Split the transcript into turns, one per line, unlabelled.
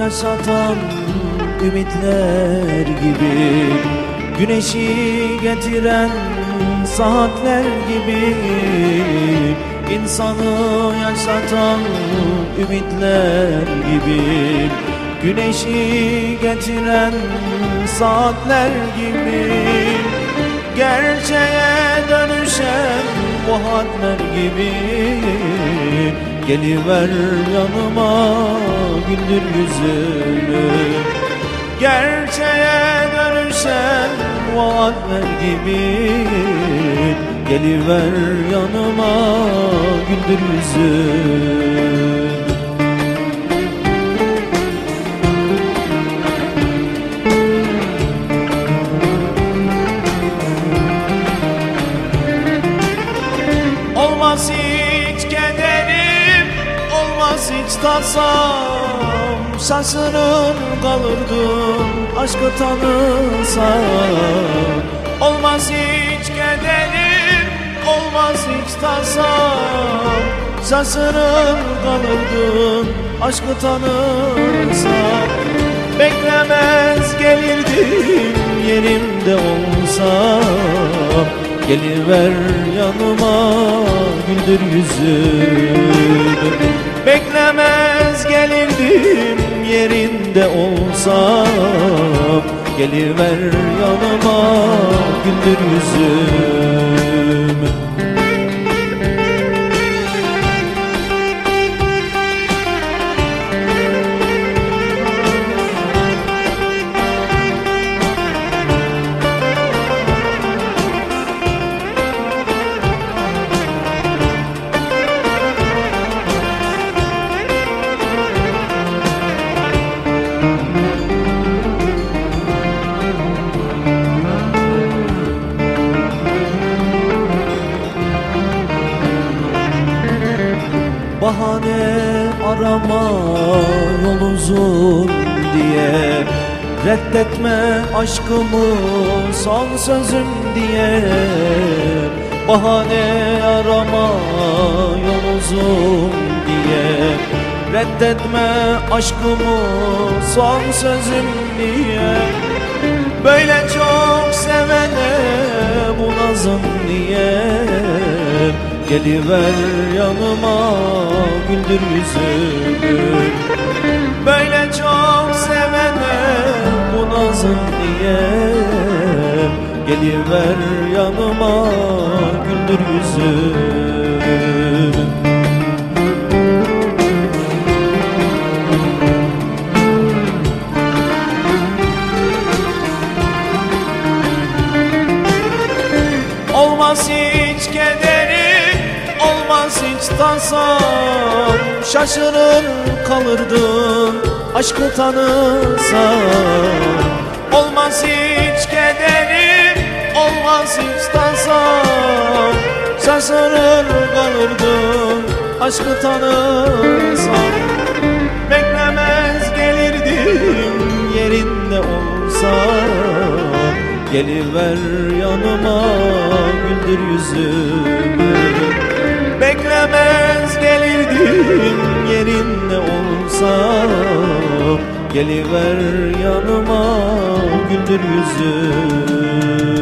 yaşatan ümitler gibi Güneşi getiren saatler gibi İnsanı yaşatan ümitler gibi Güneşi getiren saatler gibi Gerçeğe dönüşen vaatler gibi Geliver yanıma güldür yüzümü Gerçeğe dönüşen vaatler gibi Geliver yanıma güldür yüzümü hiç tasam Şaşırır kalırdım. Aşkı tanısam Olmaz hiç kederim, olmaz hiç tasam Şaşırır kalırdım. Aşkı tanısam Beklemez gelirdim. Yerimde olsam Geliver yanıma güldür yüzümü Beklemez gelirdim yerinde olsam. Geliver yanıma güldür yüzümü arama yol uzun diye. Reddetme aşkımı son sözüm diye. Bahane arama yol uzun diye. Reddetme aşkımı son sözüm diye. Böyle Geliver yanıma güldür yüzümü Böyle çok sevene bu nazım niye Geliver yanıma güldür yüzümü tasam Şaşırır kalırdım aşkı tanısam Olmaz hiç kederim, olmaz hiç tasam Şaşırır kalırdım aşkı tanısam Beklemez gelirdim yerinde olsam Geliver yanıma güldür yüzümü Beklemez gelirdim yerinde olsam Geliver yanıma güldür yüzümü